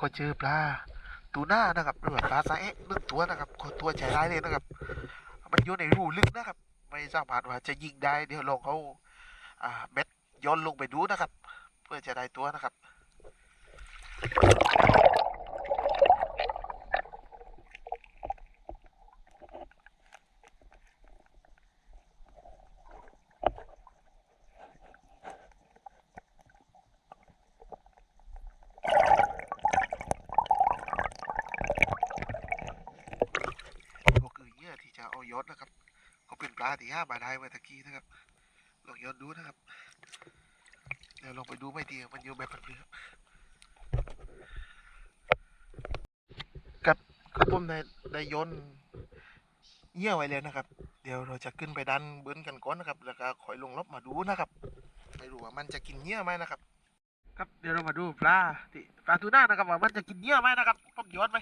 ก็เจอปลาตูน่านะครับหรือปลาสายเอ๊ะนึ่งตัวนะครับคนตัวใหญ่ได้เลยนะครับ มันอยู่ในรูลึกนะครับ ไม่สามารถว่าจะยิงได้เดี๋ยวลองเขาอ่าเบ็ดย้อนลงไปดูนะครับ เพื่อจะได้ตัวนะครับ ก็คือเหยื่อ นะครับก็เป็นปลาที่ห้ามาได้เมื่อตะกี้นะครับลองย้อนดูนะครับเดี๋ยวลองไปดูไม่ดีมันอยู่แบบเปลือกกับกับผมในในโยนเหยื่อไว้เลยนะครับ เดี๋ยวเราจะขึ้นไปดันเบิ้นกันก่อนนะครับ แล้วก็คอยลงลบมาดูนะครับไม่รู้ว่ามันจะกินเหยื่อไหมนะครับ ครับเดี๋ยวเรามาดูปลาที่ปลาทูน่านะครับว่ามันจะกินเหยื่อไหมนะครับผมโยนไหม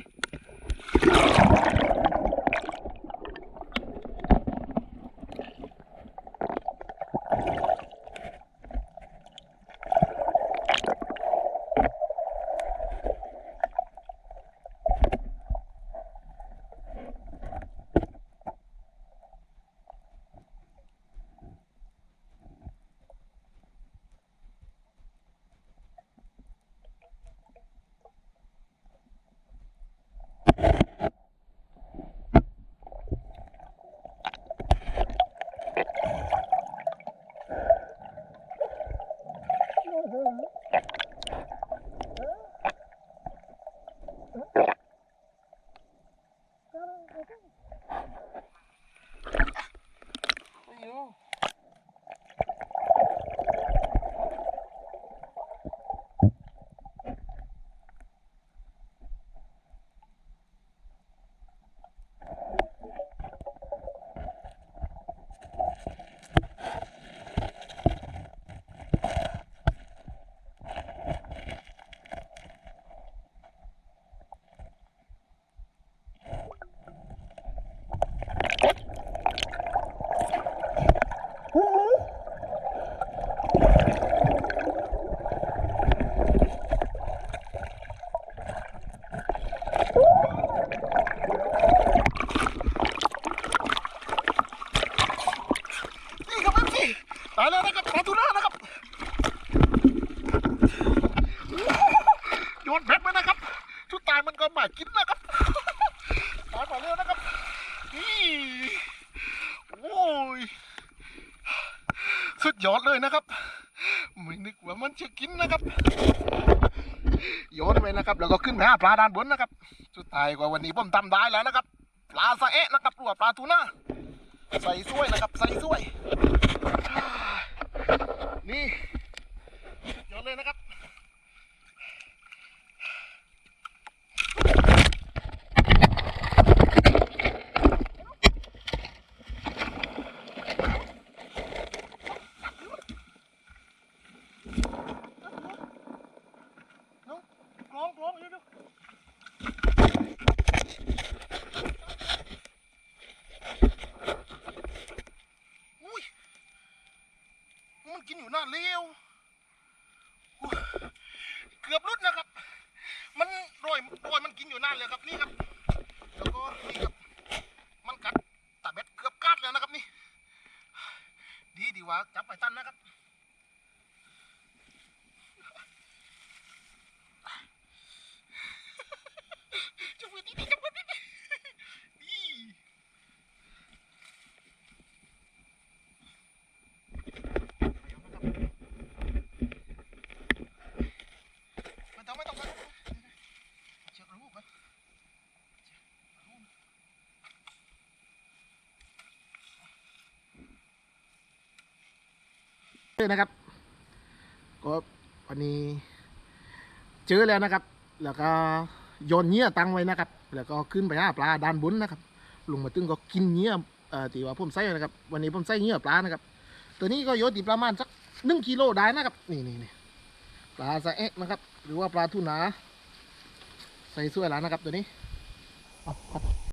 นี่ครับพี่ตายแล้วนะครับปลาทูน่านะครับโยนเบ็ดไปนะครับชุดตายมันก็มากินนะครับตายมาเร็วนะครับนี่โอ้ยสุดยอดเลยนะครับ ไม่นึกว่ามันจะกินนะครับ โยนไปนะครับ แล้วก็ขึ้นหาปลาด้านบนนะครับ สุดท้ายกว่าวันนี้ผมทำได้แล้วนะครับ ปลาสะเอะนะครับหรือว่าปลาทูน่าใส่ถ้วยนะครับ ใส่ถ้วย นี่ยอดเลยนะครับ น้องกลองกลองเร็วๆอุ้ย มัน กินอยู่หน้าเลี้ยวเกือบรุดนะครับ มันโรยโรยมันกินอยู่หน้าเลยครับนี่ครับ แล้วก็นี่ครับ มันกัดตาเบ็ดเกือบกัดแล้วนะครับนี่ ดีดีว่าจับไปตันนะครับ จับมือดีๆจับมือดีๆนี่ไม่ต้องไม่ต้องไม่ต้องเชือกรูปมัน นะครับ ก็วันนี้เจอแล้วนะครับ แล้วก็โยนเงี้ยตังไว้นะครับ แล้วก็ขึ้นไปหาปลาด้านบนนะครับลงมาตึงก็กินเงี้ยเอ่อที่ว่าผมใส่นะครับ วันนี้ผมใส่เงี้ยปลานะครับ ตัวนี้ก็โยนตีประมาณสักหนึ่งกิโลได้นะครับ นี่นี่นี่ปลาสะเอะนะครับ หรือว่าปลาทูนาใส่สวยแล้วนะครับตัวนี้ครับ